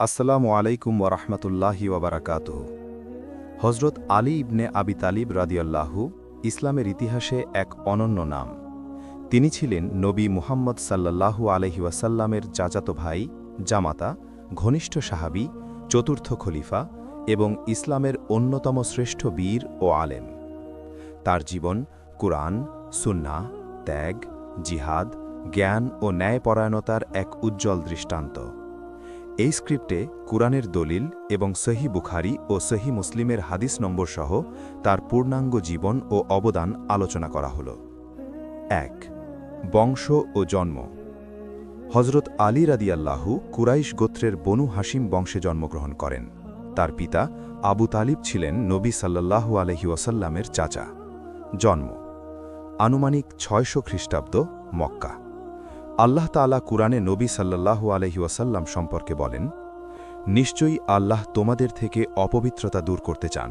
আসসালামু আলাইকুম ওরহমতুল্লাহি ওবরাকাত হজরত আলী ইবনে আবি তালিব রাদিয়াল্লাহু, ইসলামের ইতিহাসে এক অনন্য নাম। তিনি ছিলেন নবী মুহাম্মদ সাল্লাল্লাহু আলহি ওয়াসাল্লামের চাচাতো ভাই, জামাতা, ঘনিষ্ঠ সাহাবি, চতুর্থ খলিফা এবং ইসলামের অন্যতম শ্রেষ্ঠ বীর ও আলেম। তার জীবন কুরআন সুন্না ত্যাগ, জিহাদ, জ্ঞান ও ন্যায়পরায়ণতার এক উজ্জ্বল দৃষ্টান্ত। এই স্ক্রিপ্টে কুরআনের দলিল এবং সহি বুখারি ও সহি মুসলিমের হাদিস নম্বর সহ তার পূর্ণাঙ্গ জীবন ও অবদান আলোচনা করা হল। এক, বংশ ও জন্ম। হজরত আলী রাদিয়াল্লাহু কুরাইশ গোত্রের বনু হাসিম বংশে জন্মগ্রহণ করেন। তার পিতা আবু তালিব ছিলেন নবী সাল্লাল্লাহু আলহি ওয়াসাল্লামের চাচা। জন্ম। আনুমানিক ছয়শো খ্রিস্টাব্দ মক্কা। আল্লাহ তালা কুরআনে নবী সাল্লাল্লাহু আলহি ওয়াসাল্লাম সম্পর্কে বলেন, নিশ্চয়ই আল্লাহ তোমাদের থেকে অপবিত্রতা দূর করতে চান,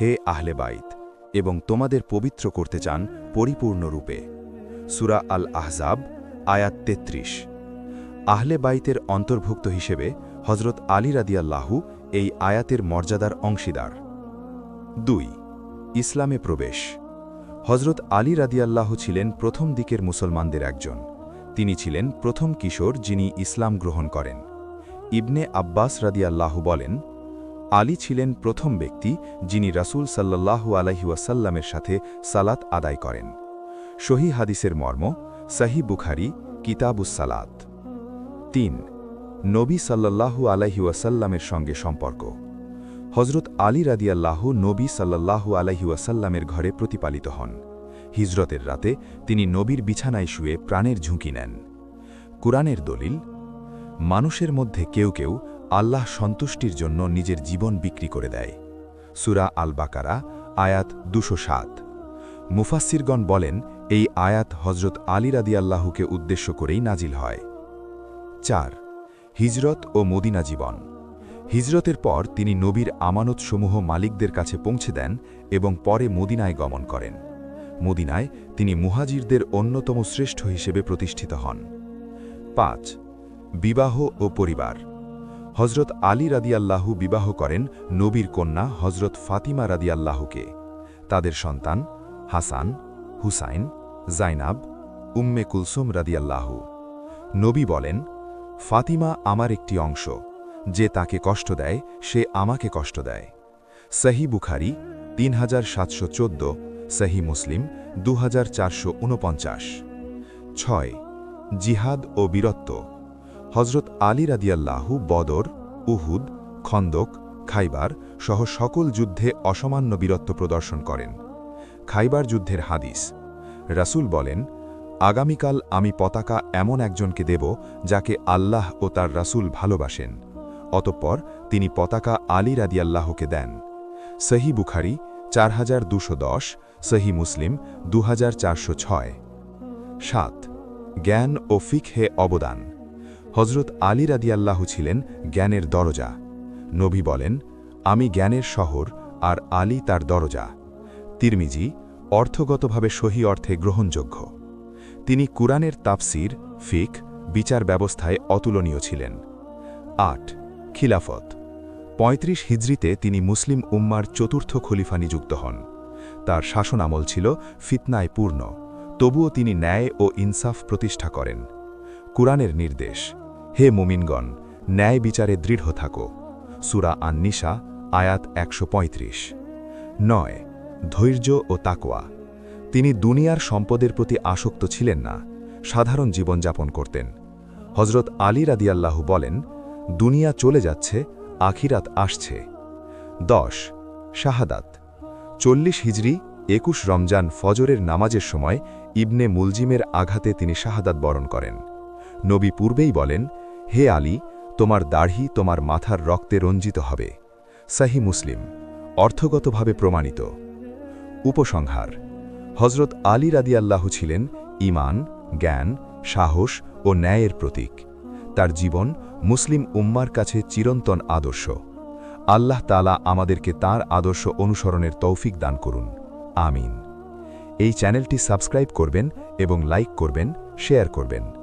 হে আহলে বাইত, এবং তোমাদের পবিত্র করতে চান পরিপূর্ণরূপে সুরা আল আহজাব আয়াত তেত্রিশ। আহলে বাইতের অন্তর্ভুক্ত হিসেবে হজরত আলী রাদিয়াল্লাহু এই আয়াতের মর্যাদার অংশীদার। দুই, ইসলামে প্রবেশ। হজরত আলী রাদিয়াল্লাহু ছিলেন প্রথম দিকের মুসলমানদের একজন। তিনি ছিলেন প্রথম কিশোর যিনি ইসলাম গ্রহণ করেন। ইবনে আব্বাস রাদিয়াল্লাহু বলেন, আলী ছিলেন প্রথম ব্যক্তি যিনি রাসূল সাল্লাল্লাহু আলাইহি ওয়াসাল্লামের সাথে সালাত আদায় করেন। সহি হাদিসের মর্ম সাহি বুখারি, কিতাবুস সালাত। তিন, নবী সাল্লাল্লাহু আলাইহি সঙ্গে সম্পর্ক। হজরত আলী রাদিয়াল্লাহু নবী সাল্লাল্লাহু আলাইহি ঘরে প্রতিপালিত হন। হিজরতের রাতে তিনি নবীর বিছানায় শুয়ে প্রাণের ঝুঁকি নেন। কুরআনের দলিল, মানুষের মধ্যে কেউ কেউ আল্লাহ সন্তুষ্টির জন্য নিজের জীবন বিক্রি করে দেয়। সুরা আল বাকারা আয়াত দুশো সাত। মুফাসিরগণ বলেন, এই আয়াত হজরত আলী রাদিয়াল্লাহুকে উদ্দেশ্য করেই নাজিল হয়। চার, হিজরত ও মদিনা জীবন। হিজরতের পর তিনি নবীর আমানতসমূহ মালিকদের কাছে পৌঁছে দেন এবং পরে মদিনায় গমন করেন। মদিনায় তিনি মুহাজিরদের অন্যতম শ্রেষ্ঠ হিসেবে প্রতিষ্ঠিত হন। পাঁচ, বিবাহ ও পরিবার। হজরত আলী রাদিয়াল্লাহু বিবাহ করেন নবীর কন্যা হজরত ফাতিমা রাদিয়াল্লাহুকে। তাদের সন্তান হাসান, হুসাইন, জাইনাব, উম্মে কুলসুম রাদিয়াল্লাহু। নবী বলেন, ফাতিমা আমার একটি অংশ, যে তাকে কষ্ট দেয় সে আমাকে কষ্ট দেয়। সহি বুখারি তিন হাজার সাতশো চোদ্দ সহি মুসলিম দু ছয়, জিহাদ ও বীরত্ব। হজরত আলী রাদিয়াল্লাহু বদর, উহুদ, খন্দক, খাইবার সহ সকল যুদ্ধে অসামান্য বীরত্ব প্রদর্শন করেন। খাইবার যুদ্ধের হাদিস। রাসূল বলেন, আগামীকাল আমি পতাকা এমন একজনকে দেব যাকে আল্লাহ ও তার রাসূল ভালোবাসেন। অতঃপর তিনি পতাকা আলী রাদিয়াল্লাহকে দেন। সহি বুখারি চার হাজার দুশো দশ সহি মুসলিম দু হাজার সাত, জ্ঞান ও ফিকহে অবদান। হজরত আলী রাদিয়াল্লাহু ছিলেন জ্ঞানের দরজা। নবী বলেন, আমি জ্ঞানের শহর আর আলী তার দরজা। তিরমিজি, অর্থগতভাবে সহি অর্থে গ্রহণযোগ্য। তিনি কুরআনের তাফসির, ফিক, বিচার ব্যবস্থায় অতুলনীয় ছিলেন। আট, খিলাফত। ৩৫ হিজরিতে তিনি মুসলিম উম্মার চতুর্থ খলিফা নিযুক্ত হন। তার শাসন আমল ছিল ফিতনায় পূর্ণ, তবুও তিনি ন্যায় ও ইনসাফ প্রতিষ্ঠা করেন। কুরআনের নির্দেশ, হে মুমিনগণ, ন্যায় বিচারে দৃঢ় থাকো। সুরা আন্নিশা আয়াত একশো নয়, ধৈর্য ও তাকোয়া তিনি দুনিয়ার সম্পদের প্রতি আসক্ত ছিলেন না, সাধারণ জীবনযাপন করতেন। হজরত আলী রাদিয়াল্লাহু বলেন, দুনিয়া চলে যাচ্ছে, আখিরাত আসছে। দশ, শাহাদাত। চল্লিশ হিজড়ি একুশ রমজান ফজরের নামাজের সময় ইবনে মুলজিমের আঘাতে তিনি শাহাদাত বরণ করেন। নবী পূর্বেই বলেন, হে আলী, তোমার দাড়ি তোমার মাথার রক্তে রঞ্জিত হবে। সাহি মুসলিম, অর্থগতভাবে প্রমাণিত। উপসংহার হজরত আলী রাদিয়াল্লাহু ছিলেন ইমান জ্ঞান, সাহস ও ন্যায়ের প্রতীক। তার জীবন মুসলিম উম্মার কাছে চিরন্তন আদর্শ। আল্লাহ তালা আমাদেরকে তার আদর্শ অনুসরণের তৌফিক দান করুন। আমিন। এই চ্যানেলটি সাবস্ক্রাইব করবেন এবং লাইক করবেন, শেয়ার করবেন।